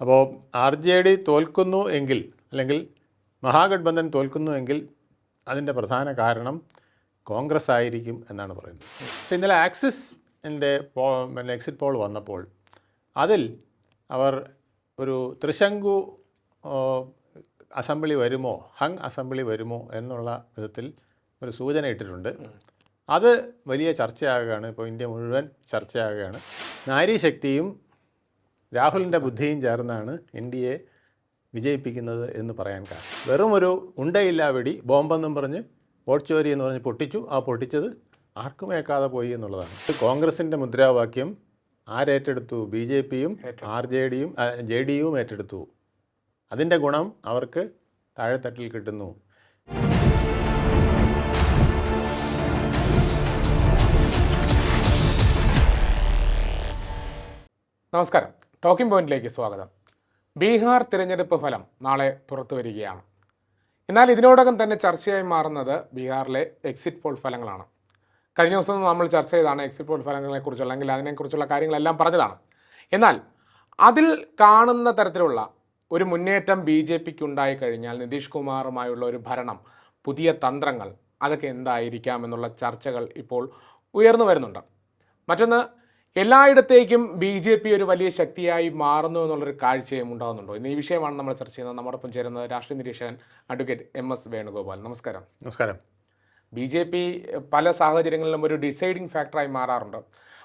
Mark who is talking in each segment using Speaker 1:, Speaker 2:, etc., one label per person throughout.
Speaker 1: അപ്പോൾ R J D തോൽക്കുന്നു എങ്കിൽ അല്ലെങ്കിൽ മഹാഗഡ്ബന്ധൻ തോൽക്കുന്നു എങ്കിൽ അതിന്റെ പ്രധാന കാരണം കോൺഗ്രസ് ആയിരിക്കും എന്നാണ് പറയുന്നത്. പക്ഷേ ഇന്നലെ ആക്സിസിന്റെ പോ എക്സിറ്റ് പോൾ വന്നപ്പോൾ അതിൽ അവർ ഒരു തൃശങ്കു അസംബ്ലി വരുമോ ഹങ് അസംബ്ലി വരുമോ എന്നുള്ള വിധത്തിൽ ഒരു സൂചന ഇട്ടിട്ടുണ്ട്. അത് വലിയ ചർച്ചയാകുകയാണ്. ഇപ്പോൾ ഇന്ത്യ മുഴുവൻ ചർച്ചയാകുകയാണ്. നാരീശക്തിയും രാഹുലിന്റെ ബുദ്ധിയും ചേർന്നാണ് എൻ ഡി എ വിജയിപ്പിക്കുന്നത് എന്ന് പറയാൻ കാരണം. വെറും ഒരു ഉണ്ടയില്ല വെടി ബോംബെന്നും പറഞ്ഞ് വോട്ട് ചോരി എന്ന് പറഞ്ഞ് പൊട്ടിച്ചു. ആ പൊട്ടിച്ചത് ആർക്കും ഏക്കാതെ പോയി എന്നുള്ളതാണ്. കോൺഗ്രസിന്റെ മുദ്രാവാക്യം ആരേറ്റെടുത്തു? ബി ജെ പിയും ആർ ജെ ഡിയും ജെ ഡി യുവും ഏറ്റെടുത്തു. അതിന്റെ ഗുണം അവർക്ക് താഴെത്തട്ടിൽ കിട്ടുന്നു.
Speaker 2: നമസ്കാരം. ടോക്കിംഗ് പോയിന്റിലേക്ക് സ്വാഗതം. ബീഹാർ തിരഞ്ഞെടുപ്പ് ഫലം നാളെ പുറത്തു വരികയാണ്. എന്നാൽ ഇതിനോടകം തന്നെ ചർച്ചയായി മാറുന്നത് ബീഹാറിലെ എക്സിറ്റ് പോൾ ഫലങ്ങളാണ്. കഴിഞ്ഞ ദിവസം നമ്മൾ ചർച്ച ചെയ്താണ് എക്സിറ്റ് പോൾ ഫലങ്ങളെക്കുറിച്ചുള്ള അല്ലെങ്കിൽ അതിനെക്കുറിച്ചുള്ള കാര്യങ്ങളെല്ലാം പറഞ്ഞതാണ്. എന്നാൽ അതിൽ കാണുന്ന തരത്തിലുള്ള ഒരു മുന്നേറ്റം ബി ജെ പിക്ക് ഉണ്ടായി കഴിഞ്ഞാൽ നിതീഷ് കുമാറുമായുള്ള ഒരു ഭരണം പുതിയ തന്ത്രങ്ങൾ അതൊക്കെ എന്തായിരിക്കാം എന്നുള്ള ചർച്ചകൾ ഇപ്പോൾ ഉയർന്നു വരുന്നുണ്ട്. മറ്റൊന്ന് എല്ലായിടത്തേക്കും ബി ജെ പി ഒരു വലിയ ശക്തിയായി മാറുന്നു എന്നുള്ളൊരു കാഴ്ചയും ഉണ്ടാകുന്നുണ്ടോ? ഇന്ന് ഈ വിഷയമാണ് നമ്മൾ ചർച്ച ചെയ്യുന്നത്. നമ്മോടൊപ്പം ചേരുന്നത് രാഷ്ട്രീയ നിരീക്ഷകൻ അഡ്വക്കേറ്റ് എം എസ് വേണുഗോപാൽ. നമസ്കാരം.
Speaker 1: നമസ്കാരം.
Speaker 2: ബി ജെ പി പല സാഹചര്യങ്ങളിലും ഒരു ഡിസൈഡിങ് ഫാക്ടറായി മാറാറുണ്ട്.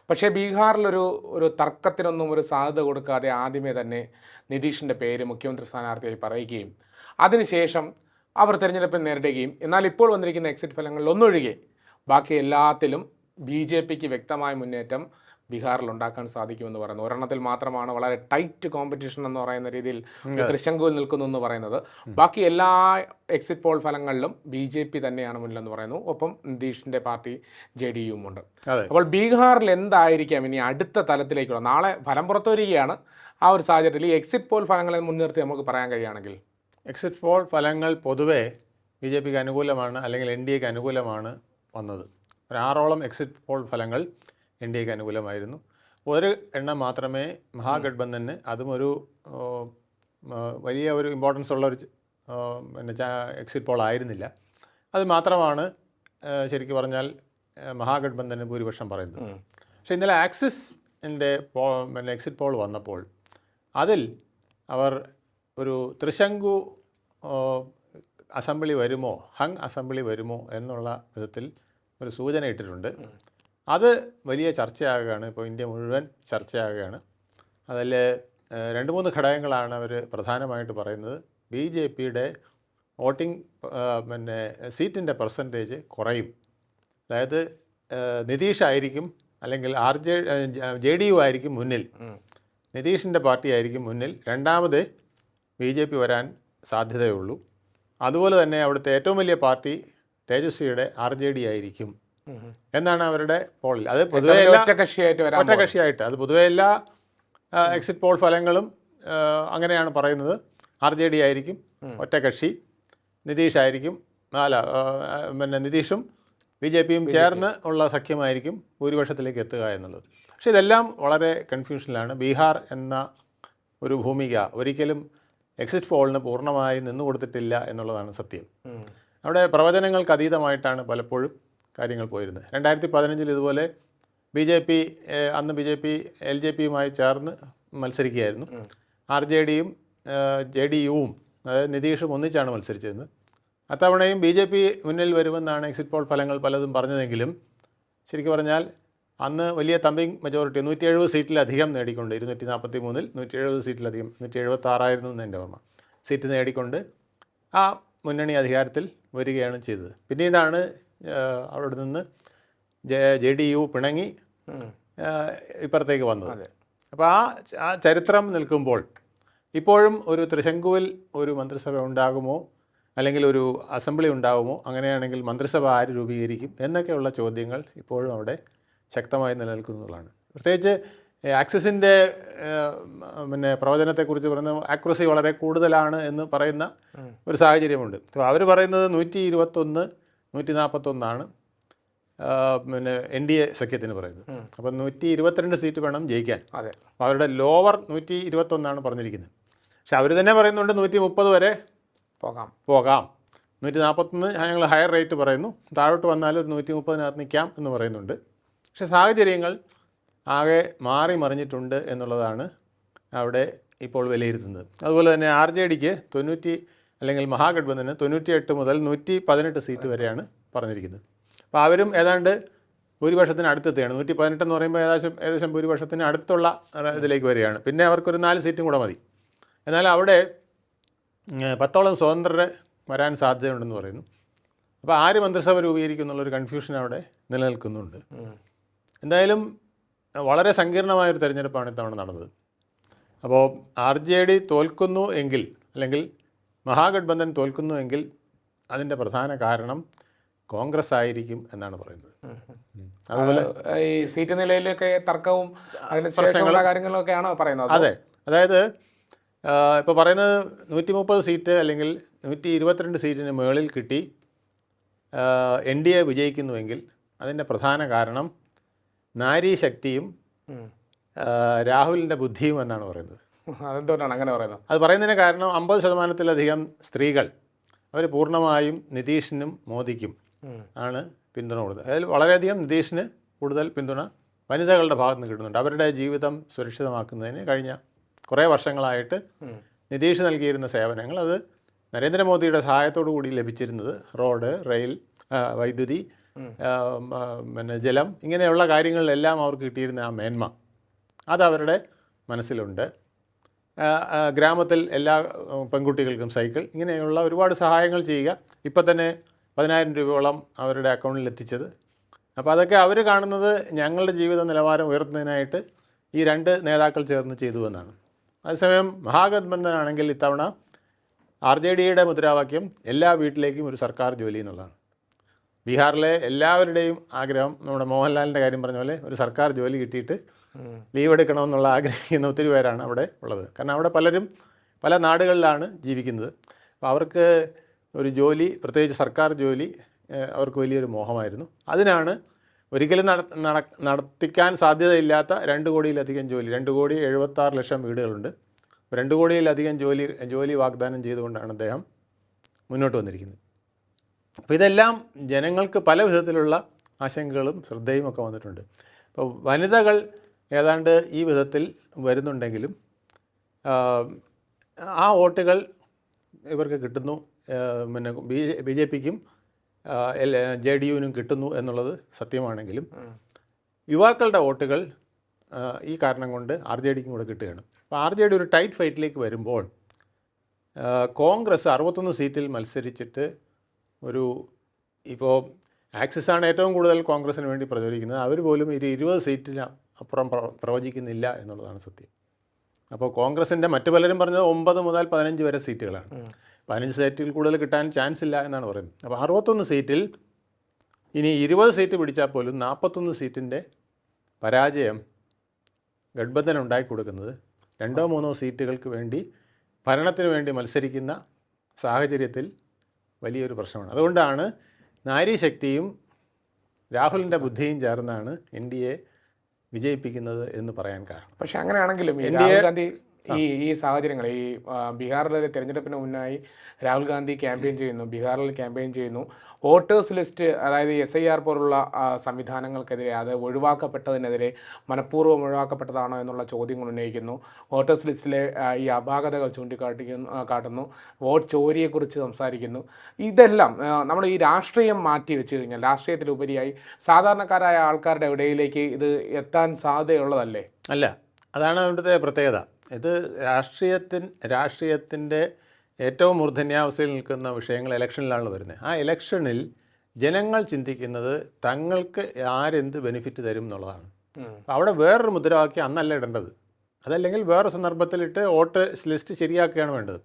Speaker 2: പക്ഷേ ബീഹാറിലൊരു ഒരു തർക്കത്തിനൊന്നും ഒരു സാധ്യത കൊടുക്കാതെ ആദ്യമേ തന്നെ നിതീഷിന്റെ പേര് മുഖ്യമന്ത്രി സ്ഥാനാർത്ഥിയായി പറയുകയും അതിനുശേഷം അവർ തിരഞ്ഞെടുപ്പിൽ നേരിടുകയും എന്നാൽ ഇപ്പോൾ വന്നിരിക്കുന്ന എക്സിറ്റ് ഫലങ്ങളിൽ ഒന്നൊഴികെ ബാക്കി എല്ലാത്തിലും ബി ജെ പിക്ക് വ്യക്തമായ മുന്നേറ്റം ബീഹാറിൽ ഉണ്ടാക്കാൻ സാധിക്കുമെന്ന് പറയുന്നു. ഒരെണ്ണത്തിൽ മാത്രമാണ് വളരെ ടൈറ്റ് കോമ്പറ്റീഷൻ എന്ന് പറയുന്ന രീതിയിൽ തൃശങ്കുവിൽ നിൽക്കുന്നു എന്ന് പറയുന്നത്. ബാക്കി എല്ലാ എക്സിറ്റ് പോൾ ഫലങ്ങളിലും ബി ജെ പി തന്നെയാണ് മുന്നിലെന്ന് പറയുന്നു. ഒപ്പം നിതീഷിന്റെ പാർട്ടി ജെ ഡി ഉണ്ട്. അപ്പോൾ ബീഹാറിൽ എന്തായിരിക്കാം ഇനി അടുത്ത തലത്തിലേക്കുള്ള? നാളെ ഫലം പുറത്തു വരികയാണ്. ആ ഒരു സാഹചര്യത്തിൽ ഈ എക്സിറ്റ് പോൾ ഫലങ്ങളെ മുൻനിർത്തി നമുക്ക് പറയാൻ കഴിയുകയാണെങ്കിൽ.
Speaker 1: എക്സിറ്റ് പോൾ ഫലങ്ങൾ പൊതുവേ ബി ജെ പിക്ക് അനുകൂലമാണ് അല്ലെങ്കിൽ എൻ ഡി എക്ക് അനുകൂലമാണ് വന്നത്. ഒരു ആറോളം എക്സിറ്റ് പോൾ ഫലങ്ങൾ എൻ ഡി എക്ക് അനുകൂലമായിരുന്നു. ഒരു എണ്ണം മാത്രമേ മഹാഗഡ്ബന്ധന് അതും ഒരു വലിയ ഒരു ഇമ്പോർട്ടൻസ് ഉള്ള ഒരു പിന്നെ എക്സിറ്റ് പോൾ ആയിരുന്നില്ല. അത് മാത്രമാണ് ശരിക്കും പറഞ്ഞാൽ മഹാഗഡ്ബന്ധന് ഭൂരിപക്ഷം പറയുന്നത്. പക്ഷേ ഇന്നലെ ആക്സിസിന്റെ പോ പിന്നെ എക്സിറ്റ് പോൾ വന്നപ്പോൾ അതിൽ അവർ ഒരു ത്രിശങ്കു അസംബ്ലി വരുമോ ഹങ് അസംബ്ലി വരുമോ എന്നുള്ള വിധത്തിൽ ഒരു സൂചന ഇട്ടിട്ടുണ്ട്. അത് വലിയ ചർച്ചയാകുകയാണ്. ഇപ്പോൾ ഇന്ത്യ മുഴുവൻ ചർച്ചയാകുകയാണ്. അതിൽ രണ്ട് മൂന്ന് ഘടകങ്ങളാണ് അവർ പ്രധാനമായിട്ട് പറയുന്നത്. ബി ജെ പിയുടെ വോട്ടിംഗ് പിന്നെ സീറ്റിന്റെ പെർസെന്റേജ് കുറയും. അതായത് നിതീഷ് ആയിരിക്കും അല്ലെങ്കിൽ R J J D U ആയിരിക്കും മുന്നിൽ. നിതീഷിന്റെ പാർട്ടി ആയിരിക്കും മുന്നിൽ. രണ്ടാമത് ബി ജെ പി വരാൻ സാധ്യതയുള്ളൂ. അതുപോലെ തന്നെ അവിടുത്തെ ഏറ്റവും വലിയ പാർട്ടി തേജസ്വിയുടെ ആർ ജെ ഡി ആയിരിക്കും. എന്നാണ് അവരുടെ പോളിൽ അത് പൊതുവെ
Speaker 2: ഒറ്റകക്ഷിയായിട്ട്
Speaker 1: ഒറ്റകക്ഷിയായിട്ട് അത് പൊതുവെ എല്ലാ എക്സിറ്റ് പോൾ ഫലങ്ങളും അങ്ങനെയാണ് പറയുന്നത്. ആർ ജെ ഡി ആയിരിക്കും ഒറ്റകക്ഷി നിതീഷ് ആയിരിക്കും അല്ല പിന്നെ നിതീഷും ബി ജെ പിയും ചേർന്ന് ഉള്ള സഖ്യമായിരിക്കും ഭൂരിപക്ഷത്തിലേക്ക് എത്തുക എന്നുള്ളത്. പക്ഷേ ഇതെല്ലാം വളരെ കൺഫ്യൂഷനിലാണ് ബീഹാർ എന്ന ഒരു ഭൂമിക ഒരിക്കലും എക്സിറ്റ് പോളിന് പൂർണമായി നിന്നു കൊടുത്തിട്ടില്ല എന്നുള്ളതാണ് സത്യം. അവിടെ പ്രവചനങ്ങൾക്ക് അതീതമായിട്ടാണ് പലപ്പോഴും കാര്യങ്ങൾ പോയിരുന്നത് രണ്ടായിരത്തി പതിനഞ്ചിൽ ഇതുപോലെ ബി ജെ പി അന്ന് B J P L J പിയുമായി ചേർന്ന് മത്സരിക്കുകയായിരുന്നു. ആർ ജെ ഡിയും ജെ ഡി യുവും അതായത് നിതീഷും ഒന്നിച്ചാണ് മത്സരിച്ചിരുന്നത്. അത്തവണയും ബി ജെ പി മുന്നിൽ വരുമെന്നാണ് എക്സിറ്റ് പോൾ ഫലങ്ങൾ പലതും പറഞ്ഞതെങ്കിലും ശരിക്കും പറഞ്ഞാൽ അന്ന് വലിയ തമ്പിങ് മെജോറിറ്റി നൂറ്റി എഴുപത് സീറ്റിലധികം നേടിക്കൊണ്ട് ഇരുന്നൂറ്റി നാൽപ്പത്തി മൂന്നിൽ നൂറ്റി എഴുപത് സീറ്റിലധികം നൂറ്റി എഴുപത്തി ആറായിരുന്നു എന്ന് എന്റെ ഓർമ്മ. സീറ്റ് നേടിക്കൊണ്ട് ആ മുന്നണി അധികാരത്തിൽ വരികയാണ് ചെയ്തത്. പിന്നീടാണ് അവിടെ നിന്ന് ജെ ജെ ഡി യു പിണങ്ങി. ഇപ്പുറത്തേക്ക് വന്നത്. അപ്പോൾ ആ ആ ചരിത്രം നിൽക്കുമ്പോൾ ഇപ്പോഴും ഒരു തൃശങ്കുവിൽ ഒരു മന്ത്രിസഭ ഉണ്ടാകുമോ? അല്ലെങ്കിൽ ഒരു അസംബ്ലി ഉണ്ടാകുമോ? അങ്ങനെയാണെങ്കിൽ മന്ത്രിസഭ ആര് രൂപീകരിക്കും? എന്നൊക്കെയുള്ള ചോദ്യങ്ങൾ ഇപ്പോഴും അവിടെ ശക്തമായി നിലനിൽക്കുന്നതാണ് പ്രത്യേകിച്ച് ആക്സിസിന്റെ പിന്നെ പ്രവചനത്തെക്കുറിച്ച് പറയുന്ന ആക്യുറസി വളരെ കൂടുതലാണ് എന്ന് പറയുന്ന ഒരു സാഹചര്യമുണ്ട്. അപ്പോൾ അവർ പറയുന്നത് നൂറ്റി ഇരുപത്തൊന്ന് നൂറ്റി നാൽപ്പത്തൊന്നാണ് പിന്നെ എൻ ഡി എ സഖ്യത്തിന് പറയുന്നത്. അപ്പം നൂറ്റി ഇരുപത്തിരണ്ട് സീറ്റ് വേണം ജയിക്കാൻ.
Speaker 2: അതെ.
Speaker 1: അപ്പോൾ അവരുടെ ലോവർ നൂറ്റി ഇരുപത്തൊന്നാണ് പറഞ്ഞിരിക്കുന്നത്. പക്ഷെ അവർ തന്നെ പറയുന്നുണ്ട് നൂറ്റി മുപ്പത് വരെ
Speaker 2: പോകാം.
Speaker 1: പോകാം. നൂറ്റി നാൽപ്പത്തൊന്ന് ഞങ്ങൾ ഹയർ റേറ്റ് പറയുന്നു. താഴോട്ട് വന്നാൽ ഒരു നൂറ്റി മുപ്പതിനകത്ത് നിൽക്കാം എന്ന് പറയുന്നുണ്ട്. പക്ഷേ സാഹചര്യങ്ങൾ ആകെ മാറി മറിഞ്ഞിട്ടുണ്ട് എന്നുള്ളതാണ് അവിടെ ഇപ്പോൾ വിലയിരുത്തുന്നത്. അതുപോലെ തന്നെ ആർ ജെ ഡിക്ക് തൊണ്ണൂറ്റി അല്ലെങ്കിൽ മഹാഗഡ്ബന്ധന് തൊണ്ണൂറ്റിയെട്ട് മുതൽ നൂറ്റി പതിനെട്ട് സീറ്റ് വരെയാണ് പറഞ്ഞിരിക്കുന്നത്. അപ്പോൾ അവരും ഏതാണ്ട് ഭൂരിപക്ഷത്തിന് അടുത്തെത്തുകയാണ്. നൂറ്റി പതിനെട്ട് എന്ന് പറയുമ്പോൾ ഏകദേശം ഏകദേശം ഭൂരിപക്ഷത്തിന് അടുത്തുള്ള ഇതിലേക്ക് വരികയാണ്. പിന്നെ അവർക്കൊരു നാല് സീറ്റും കൂടെ മതി. എന്നാൽ അവിടെ പത്തോളം സ്വതന്ത്രർ വരാൻ സാധ്യതയുണ്ടെന്ന് പറയുന്നു. അപ്പോൾ ആര് മന്ത്രിസഭ രൂപീകരിക്കും എന്നുള്ളൊരു കൺഫ്യൂഷൻ അവിടെ നിലനിൽക്കുന്നുണ്ട്. എന്തായാലും വളരെ സങ്കീർണമായൊരു തെരഞ്ഞെടുപ്പാണ് ഇത്തവണ നടന്നത്. അപ്പോൾ ആർ ജെ ഡി തോൽക്കുന്നു എങ്കിൽ അല്ലെങ്കിൽ മഹാഗഡ്ബന്ധൻ തോൽക്കുന്നുവെങ്കിൽ അതിന്റെ പ്രധാന കാരണം കോൺഗ്രസ് ആയിരിക്കും എന്നാണ് പറയുന്നത്. അതുപോലെ
Speaker 2: ഈ സീറ്റ് നിലയിലൊക്കെ തർക്കവും പ്രശ്നങ്ങളും കാര്യങ്ങളൊക്കെ കാര്യങ്ങളൊക്കെയാണോ പറയുന്നത്?
Speaker 1: അതെ അതായത് ഇപ്പോൾ പറയുന്നത് നൂറ്റി മുപ്പത് സീറ്റ് അല്ലെങ്കിൽ നൂറ്റി ഇരുപത്തിരണ്ട് സീറ്റിന് മുകളിൽ കിട്ടി എൻ ഡി എ വിജയിക്കുന്നുവെങ്കിൽ അതിന്റെ പ്രധാന കാരണം നാരീശക്തിയും രാഹുലിന്റെ ബുദ്ധിയും എന്നാണ് പറയുന്നത്.
Speaker 2: അതെന്തുകൊണ്ടാണ് അങ്ങനെ പറയുന്നത്?
Speaker 1: അത് പറയുന്നതിന് കാരണം അമ്പത് ശതമാനത്തിലധികം സ്ത്രീകൾ അവർ പൂർണമായും നിതീഷിനും മോദിക്കും ആണ് പിന്തുണ കൊടുത്തത്. അതിൽ വളരെയധികം നിതീഷിന് കൂടുതൽ പിന്തുണ വനിതകളുടെ ഭാഗത്ത് നിന്ന് കിട്ടുന്നുണ്ട്. അവരുടെ ജീവിതം സുരക്ഷിതമാക്കുന്നതിന് കഴിഞ്ഞ കുറേ വർഷങ്ങളായിട്ട് നിതീഷ് നൽകിയിരുന്ന സേവനങ്ങൾ. അത് നരേന്ദ്രമോദിയുടെ സഹായത്തോടു കൂടി ലഭിച്ചിരുന്നത് റോഡ് റെയിൽ വൈദ്യുതി പിന്നെ ജലം ഇങ്ങനെയുള്ള കാര്യങ്ങളിലെല്ലാം അവർക്ക് കിട്ടിയിരുന്ന ആ മേന്മ. അത് അവരുടെ മനസ്സിലുണ്ട്. ഗ്രാമത്തിൽ എല്ലാ പെൺകുട്ടികൾക്കും സൈക്കിൾ. ഇങ്ങനെയുള്ള ഒരുപാട് സഹായങ്ങൾ ചെയ്യുക. ഇപ്പം തന്നെ പതിനായിരം രൂപയോളം അവരുടെ അക്കൗണ്ടിൽ എത്തിച്ചത്. അപ്പോൾ അതൊക്കെ അവർ കാണുന്നത് ഞങ്ങളുടെ ജീവിത നിലവാരം ഉയർത്തുന്നതിനായിട്ട് ഈ രണ്ട് നേതാക്കൾ ചേർന്ന് ചെയ്തു എന്നാണ്. അതേസമയം മഹാഗത്ബന്ധനാണെങ്കിൽ ഇത്തവണ ആർ ജെ ഡിയുടെ മുദ്രാവാക്യം എല്ലാ വീട്ടിലേക്കും ഒരു സർക്കാർ ജോലി എന്നുള്ളതാണ്. ബീഹാറിലെ എല്ലാവരുടെയും ആഗ്രഹം നമ്മുടെ മോഹൻലാലിന്റെ കാര്യം പറഞ്ഞ പോലെ ഒരു സർക്കാർ ജോലി കിട്ടിയിട്ട് ലീവ് എടുക്കണമെന്നുള്ള ആഗ്രഹിക്കുന്ന ഒത്തിരി പേരാണ് അവിടെ ഉള്ളത്. കാരണം അവിടെ പലരും പല നാടുകളിലാണ് ജീവിക്കുന്നത്. അപ്പോൾ അവർക്ക് ഒരു ജോലി പ്രത്യേകിച്ച് സർക്കാർ ജോലി അവർക്ക് വലിയൊരു മോഹമായിരുന്നു. അതിനാണ് ഒരിക്കലും നട നട- നടത്തിക്കാൻ സാധ്യതയില്ലാത്ത രണ്ട് കോടിയിലധികം ജോലി രണ്ട് കോടി എഴുപത്താറ് ലക്ഷം വീടുകളുണ്ട്. രണ്ട് കോടിയിലധികം ജോലി ജോലി വാഗ്ദാനം ചെയ്തുകൊണ്ടാണ് അദ്ദേഹം മുന്നോട്ട് വന്നിരിക്കുന്നത്. അപ്പോൾ ഇതെല്ലാം ജനങ്ങൾക്ക് പല വിധത്തിലുള്ള ആശങ്കകളും ശ്രദ്ധയും ഒക്കെ വന്നിട്ടുണ്ട്. അപ്പോൾ വനിതകൾ ഏതാണ്ട് ഈ വിധത്തിൽ വരുന്നുണ്ടെങ്കിലും ആ വോട്ടുകൾ ഇവർക്ക് കിട്ടുന്നു പിന്നെ ബി ബി ജെ പിക്കും ജെ ഡി യുവിനും കിട്ടുന്നു എന്നുള്ളത് സത്യമാണെങ്കിലും യുവാക്കളുടെ വോട്ടുകൾ ഈ കാരണം കൊണ്ട് ആർ ജെ ഡിക്കും കൂടെ കിട്ടുകയാണ്. അപ്പോൾ ആർ ജെ ഡി ഒരു ടൈറ്റ് ഫൈറ്റിലേക്ക് വരുമ്പോൾ കോൺഗ്രസ് അറുപത്തൊന്ന് സീറ്റിൽ മത്സരിച്ചിട്ട് ഒരു ഇപ്പോൾ ആക്സിസാണ് ഏറ്റവും കൂടുതൽ കോൺഗ്രസിന് വേണ്ടി പ്രചോദിക്കുന്നത് അവർ പോലും ഒരു ഇരുപത് സീറ്റിന് അപ്പുറം പ്രവചിക്കുന്നില്ല എന്നുള്ളതാണ് സത്യം. അപ്പോൾ കോൺഗ്രസിന്റെ മറ്റു പലരും പറഞ്ഞത് ഒമ്പത് മുതൽ പതിനഞ്ച് വരെ സീറ്റുകളാണ്. പതിനഞ്ച് സീറ്റിൽ കൂടുതൽ കിട്ടാൻ ചാൻസ് ഇല്ല എന്നാണ് പറയുന്നത്. അപ്പോൾ അറുപത്തൊന്ന് സീറ്റിൽ ഇനി ഇരുപത് സീറ്റ് പിടിച്ചാൽ പോലും നാൽപ്പത്തൊന്ന് സീറ്റിന്റെ പരാജയം ഗഡ്ബന്ധൻ ഉണ്ടാക്കി കൊടുക്കുന്നത് രണ്ടോ മൂന്നോ സീറ്റുകൾക്ക് വേണ്ടി ഭരണത്തിന് വേണ്ടി മത്സരിക്കുന്ന സാഹചര്യത്തിൽ വലിയൊരു പ്രശ്നമാണ്. അതുകൊണ്ടാണ് നാരീശക്തിയും രാഹുലിന്റെ ബുദ്ധിയും ചേർന്നാണ് എൻ ഡി എ വിജയിപ്പിക്കുന്നത് എന്ന് പറയാൻ കാരണം.
Speaker 2: പക്ഷേ അങ്ങനെയാണെങ്കിലും രാഹുൽ ഗാന്ധി ഈ ഈ സാഹചര്യങ്ങൾ ഈ ബീഹാറിലെ തെരഞ്ഞെടുപ്പിന് മുന്നായി രാഹുൽ ഗാന്ധി ക്യാമ്പയിൻ ചെയ്യുന്നു ബീഹാറിൽ ക്യാമ്പയിൻ ചെയ്യുന്നു. വോട്ടേഴ്സ് ലിസ്റ്റ് അതായത് എസ് ഐ ആർ പോലുള്ള സംവിധാനങ്ങൾക്കെതിരെ അത് ഒഴിവാക്കപ്പെട്ടതിനെതിരെ മനഃപൂർവം ഒഴിവാക്കപ്പെട്ടതാണോ എന്നുള്ള ചോദ്യങ്ങൾ ഉന്നയിക്കുന്നു. വോട്ടേഴ്സ് ലിസ്റ്റിലെ ഈ അപാകതകൾ ചൂണ്ടിക്കാട്ടിക്കുന്നു കാട്ടുന്നു. വോട്ട് ചോരിയെക്കുറിച്ച് സംസാരിക്കുന്നു. ഇതെല്ലാം നമ്മൾ ഈ രാഷ്ട്രീയം മാറ്റി വെച്ച് കഴിഞ്ഞാൽ രാഷ്ട്രീയത്തിലുപരിയായി സാധാരണക്കാരായ ആൾക്കാരുടെ ഇടയിലേക്ക് ഇത് എത്താൻ സാധ്യതയുള്ളതല്ലേ?
Speaker 1: അല്ല അതാണ് അവിടുത്തെ പ്രത്യേകത. ഇത് രാഷ്ട്രീയത്തിൻ രാഷ്ട്രീയത്തിന്റെ ഏറ്റവും മൂർധന്യാവസ്ഥയിൽ നിൽക്കുന്ന വിഷയങ്ങൾ ഇലക്ഷനിലാണ് വരുന്നത്. ആ ഇലക്ഷനിൽ ജനങ്ങൾ ചിന്തിക്കുന്നത് തങ്ങൾക്ക് ആരെന്ത് ബെനിഫിറ്റ് തരും എന്നുള്ളതാണ്. അപ്പോൾ അവിടെ വേറൊരു മുദ്രാവാക്യം അന്നല്ല ഇടേണ്ടത്. അതല്ലെങ്കിൽ വേറെ സന്ദർഭത്തിലിട്ട് വോട്ടേഴ്സ് ലിസ്റ്റ് ശരിയാക്കുകയാണ് വേണ്ടത്.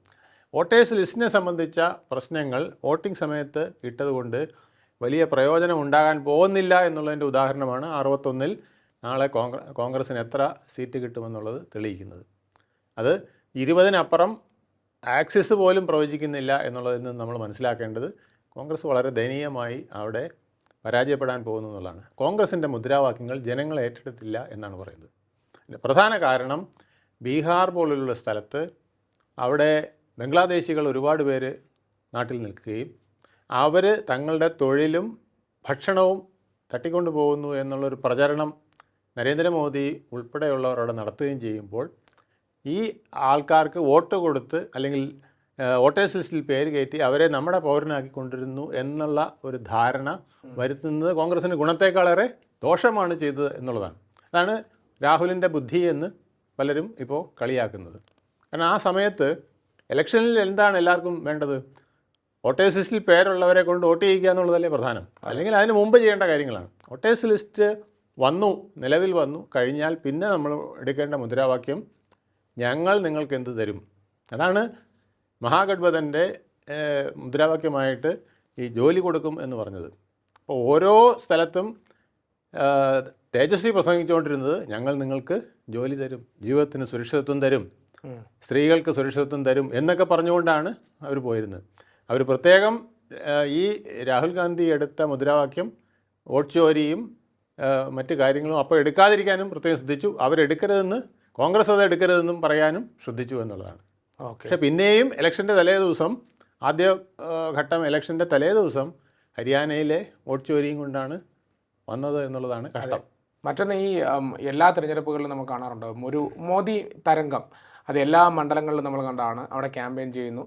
Speaker 1: വോട്ടേഴ്സ് ലിസ്റ്റിനെ സംബന്ധിച്ച പ്രശ്നങ്ങൾ വോട്ടിംഗ് സമയത്ത് ഇട്ടതുകൊണ്ട് വലിയ പ്രയോജനം ഉണ്ടാകാൻ പോകുന്നില്ല എന്നുള്ളതിന്റെ ഉദാഹരണമാണ് അറുപത്തൊന്നിൽ നാളെ കോൺഗ്ര കോൺഗ്രസിന് എത്ര സീറ്റ് കിട്ടുമെന്നുള്ളത് തെളിയിക്കുന്നത്. അത് ഇരുപതിനപ്പുറം ആക്സിസ് പോലും പ്രവചിക്കുന്നില്ല എന്നുള്ളതിൽ നിന്ന് നമ്മൾ മനസ്സിലാക്കേണ്ടത് കോൺഗ്രസ് വളരെ ദയനീയമായി അവിടെ പരാജയപ്പെടാൻ പോകുന്നു എന്നുള്ളതാണ്. കോൺഗ്രസിന്റെ മുദ്രാവാക്യങ്ങൾ ജനങ്ങൾ ഏറ്റെടുത്തില്ല എന്നാണ് പറയുന്നത്. പ്രധാന കാരണം ബീഹാർ പോലുള്ള സ്ഥലത്ത് അവിടെ ബംഗ്ലാദേശികൾ ഒരുപാട് പേര് നാട്ടിൽ നിൽക്കുകയും അവർ തങ്ങളുടെ തൊഴിലും ഭക്ഷണവും തട്ടിക്കൊണ്ടു പോകുന്നു എന്നുള്ളൊരു പ്രചരണം നരേന്ദ്രമോദി ഉൾപ്പെടെയുള്ളവർ അവിടെ നടത്തുകയും ചെയ്യുമ്പോൾ ഈ ആൾക്കാർക്ക് വോട്ട് കൊടുത്ത് അല്ലെങ്കിൽ വോട്ടേഴ്സ് ലിസ്റ്റിൽ പേര് കയറ്റി അവരെ നമ്മുടെ പൗരനാക്കി കൊണ്ടിരുന്നു എന്നുള്ള ഒരു ധാരണ വരുത്തുന്നത് കോൺഗ്രസിന് ഗുണത്തേക്കാളേറെ ദോഷമാണ് ചെയ്തത് എന്നുള്ളതാണ്. അതാണ് രാഹുലിന്റെ ബുദ്ധി എന്ന് പലരും ഇപ്പോൾ കളിയാക്കുന്നത്. കാരണം ആ സമയത്ത് ഇലക്ഷനിൽ എന്താണ് എല്ലാവർക്കും വേണ്ടത്? വോട്ടേഴ്സ് ലിസ്റ്റിൽ പേരുള്ളവരെ കൊണ്ട് വോട്ട് ചെയ്യിക്കുക എന്നുള്ളതല്ലേ പ്രധാനം. അല്ലെങ്കിൽ അതിന് മുമ്പ് ചെയ്യേണ്ട കാര്യങ്ങളാണ്. വോട്ടേഴ്സ് ലിസ്റ്റ് വന്നു നിലവിൽ വന്നു കഴിഞ്ഞാൽ പിന്നെ നമ്മൾ എടുക്കേണ്ട മുദ്രാവാക്യം ഞങ്ങൾ നിങ്ങൾക്ക് എന്ത് തരും? അതാണ് മഹാഗഡ്ബന്ധന്റെ മുദ്രാവാക്യമായിട്ട് ഈ ജോലി കൊടുക്കും എന്ന് പറഞ്ഞത്. അപ്പോൾ ഓരോ സ്ഥലത്തും തേജസ്വി പ്രസംഗിച്ചുകൊണ്ടിരുന്നത് ഞങ്ങൾ നിങ്ങൾക്ക് ജോലി തരും ജീവിതത്തിന് സുരക്ഷിതത്വം തരും സ്ത്രീകൾക്ക് സുരക്ഷിതത്വം തരും എന്നൊക്കെ പറഞ്ഞുകൊണ്ടാണ് അവർ പോയിരുന്നത്. അവർ പ്രത്യേകം ഈ രാഹുൽ ഗാന്ധി എടുത്ത മുദ്രാവാക്യം വോട്ട് ചോരിയും മറ്റു കാര്യങ്ങളും അപ്പോൾ എടുക്കാതിരിക്കാനും പ്രത്യേകം ശ്രദ്ധിച്ചു. അവരെടുക്കരുതെന്ന് കോൺഗ്രസ് അത് എടുക്കരുതെന്നും പറയാനും ശ്രദ്ധിച്ചു എന്നുള്ളതാണ്. പക്ഷെ പിന്നെയും ഇലക്ഷന്റെ തലേ ദിവസം ആദ്യ ഘട്ടം ഇലക്ഷന്റെ തലേ ദിവസം ഹരിയാനയിലെ വോട്ട് ചോരിയും കൊണ്ടാണ് വന്നത് എന്നുള്ളതാണ് കഷ്ടം.
Speaker 2: മറ്റൊന്ന് ഈ എല്ലാ തിരഞ്ഞെടുപ്പുകളിലും നമുക്ക് കാണാറുണ്ട്. ഒരു മോദി തരംഗം. അത് എല്ലാ മണ്ഡലങ്ങളിലും നമ്മൾ കണ്ടാണ്. അവിടെ ക്യാമ്പയിൻ ചെയ്യുന്നു.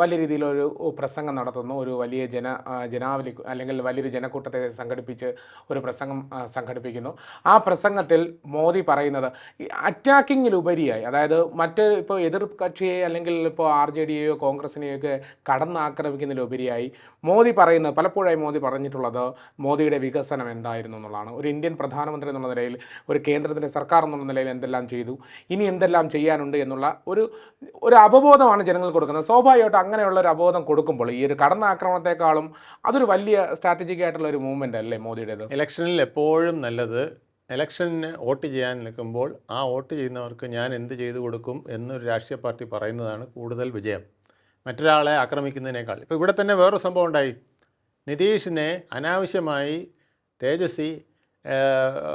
Speaker 2: വലിയ രീതിയിലൊരു പ്രസംഗം നടത്തുന്നു. ഒരു വലിയ ജന ജനാവലി അല്ലെങ്കിൽ വലിയൊരു ജനക്കൂട്ടത്തെ സംഘടിപ്പിച്ച് ഒരു പ്രസംഗം സംഘടിപ്പിക്കുന്നു. ആ പ്രസംഗത്തിൽ മോദി പറയുന്നത് അറ്റാക്കിങ്ങിലുപരിയായി അതായത് മറ്റ് ഇപ്പോൾ എതിർ കക്ഷിയെ അല്ലെങ്കിൽ ഇപ്പോൾ ആർ ജെ ഡിയെയോ കോൺഗ്രസിനെയോ ഒക്കെ കടന്നാക്രമിക്കുന്നതിലുപരിയായി മോദി പറയുന്നത് പലപ്പോഴായി മോദി പറഞ്ഞിട്ടുള്ളത് മോദിയുടെ വികസനം എന്തായിരുന്നു എന്നുള്ളതാണ്. ഒരു ഇന്ത്യൻ പ്രധാനമന്ത്രി എന്നുള്ള നിലയിൽ ഒരു കേന്ദ്രത്തിന്റെ സർക്കാർ എന്നുള്ള നിലയിൽ എന്തെല്ലാം ചെയ്തു ഇനി എന്തെല്ലാം ചെയ്യാനുണ്ട് എന്നുള്ള ഒരു ഒരു അവബോധമാണ് ജനങ്ങൾ കൊടുക്കുന്നത്. സ്വാഭാവികമായിട്ടും അങ്ങനെയുള്ള ഒരു അവബോധം കൊടുക്കുമ്പോൾ ഈ ഒരു കടന്ന കടന്നാക്രമണത്തെക്കാളും അതൊരു വലിയ സ്ട്രാറ്റജിക് ആയിട്ടുള്ള ഒരു മൂവ്മെന്റ് അല്ലേ മോദിയുടേത്?
Speaker 1: ഇലക്ഷനിൽ എപ്പോഴും നല്ലത് ഇലക്ഷന് വോട്ട് ചെയ്യാൻ നിൽക്കുമ്പോൾ ആ വോട്ട് ചെയ്യുന്നവർക്ക് ഞാൻ എന്ത് ചെയ്തു കൊടുക്കും എന്നൊരു രാഷ്ട്രീയ പാർട്ടി പറയുന്നതാണ് കൂടുതൽ വിജയം. മറ്റൊരാളെ ആക്രമിക്കുന്നതിനേക്കാൾ. ഇപ്പോൾ ഇവിടെ തന്നെ വേറൊരു സംഭവം ഉണ്ടായി. നിതീഷിനെ അനാവശ്യമായി തേജസ്വി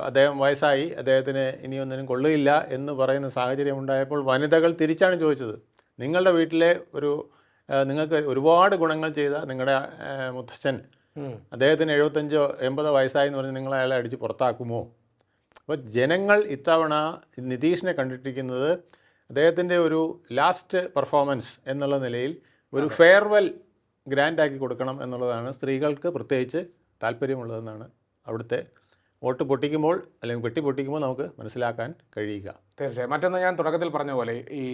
Speaker 1: അദ്ദേഹം വയസ്സായി. അദ്ദേഹത്തിന് ഇനിയൊന്നിനും കൊള്ളുകയില്ല എന്ന് പറയുന്ന സാഹചര്യം ഉണ്ടായപ്പോൾ വനിതകൾ തിരിച്ചാണ് ചോദിച്ചത്. നിങ്ങളുടെ വീട്ടിലെ ഒരു നിങ്ങൾക്ക് ഒരുപാട് ഗുണങ്ങൾ ചെയ്ത നിങ്ങളുടെ മുത്തച്ഛൻ അദ്ദേഹത്തിന് എഴുപത്തഞ്ചോ എൺപതോ വയസ്സായി എന്ന് പറഞ്ഞ് നിങ്ങൾ അയാളെ അടിച്ച് പുറത്താക്കുമോ? അപ്പോൾ ജനങ്ങൾ ഇത്തവണ നിതീഷിനെ കണ്ടിട്ടിരിക്കുന്നത് അദ്ദേഹത്തിന്റെ ഒരു ലാസ്റ്റ് പെർഫോമൻസ് എന്നുള്ള നിലയിൽ ഒരു ഫെയർവെൽ ഗ്രാൻഡാക്കി കൊടുക്കണം എന്നുള്ളതാണ് സ്ത്രീകൾക്ക് പ്രത്യേകിച്ച് താല്പര്യമുള്ളതെന്നാണ് അവിടുത്തെ വോട്ട് പൊട്ടിക്കുമ്പോൾ അല്ലെങ്കിൽ പെട്ടി പൊട്ടിക്കുമ്പോൾ നമുക്ക് മനസ്സിലാക്കാൻ കഴിയുക.
Speaker 2: തീർച്ചയായും. മറ്റൊന്ന് ഞാൻ തുടക്കത്തിൽ പറഞ്ഞ പോലെ ഈ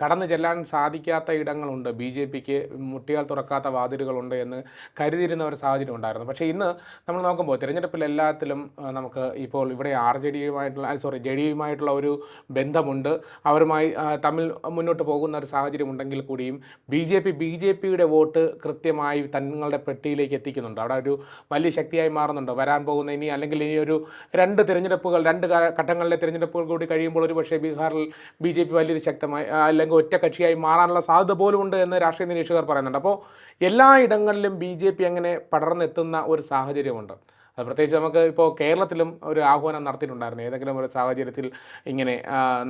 Speaker 2: കടന്നു ചെല്ലാൻ സാധിക്കാത്ത ഇടങ്ങളുണ്ട്. ബി ജെ പിക്ക് മുട്ടിയാൽ തുറക്കാത്ത വാതിലുകളുണ്ട് എന്ന് കരുതിയിരുന്ന ഒരു സാഹചര്യം ഉണ്ടായിരുന്നു. പക്ഷേ ഇന്ന് നമ്മൾ നോക്കുമ്പോൾ തിരഞ്ഞെടുപ്പിൽ എല്ലാത്തിലും നമുക്ക് ഇപ്പോൾ ഇവിടെ ആർ ജെ ഡിയുമായിട്ടുള്ള സോറി ജെ ഡിയുമായിട്ടുള്ള ഒരു ബന്ധമുണ്ട്. അവരുമായി തമ്മിൽ മുന്നോട്ട് പോകുന്ന ഒരു സാഹചര്യം ഉണ്ടെങ്കിൽ കൂടിയും B J P B J പിയുടെ വോട്ട് കൃത്യമായി തങ്ങളുടെ പെട്ടിയിലേക്ക് എത്തിക്കുന്നുണ്ട്. അവിടെ ഒരു വലിയ ശക്തിയായി മാറുന്നുണ്ട്. വരാൻ പോകുന്ന ഇനി അല്ലെങ്കിൽ ഇനി ഒരു രണ്ട് തിരഞ്ഞെടുപ്പുകൾ രണ്ട് ഘട്ടങ്ങളിലെ തിരഞ്ഞെടുപ്പുകൾ കൂടി കഴിയുമ്പോൾ ഒരു പക്ഷേ ബീഹാറിൽ ബി ജെ പി വലിയൊരു ശക്തമായി അല്ലെങ്കിൽ ഒറ്റ കക്ഷിയായി മാറാനുള്ള സാധ്യത പോലും ഉണ്ട് എന്ന് രാഷ്ട്രീയ നിരീക്ഷകർ പറയുന്നുണ്ട്. അപ്പോൾ എല്ലായിടങ്ങളിലും ബി ജെ പി അങ്ങനെ പടർന്നെത്തുന്ന ഒരു സാഹചര്യമുണ്ട്. പ്രത്യേകിച്ച് നമുക്ക് ഇപ്പോൾ കേരളത്തിലും ഒരു ആഹ്വാനം നടത്തിയിട്ടുണ്ടായിരുന്നു. ഏതെങ്കിലും ഒരു സാഹചര്യത്തിൽ ഇങ്ങനെ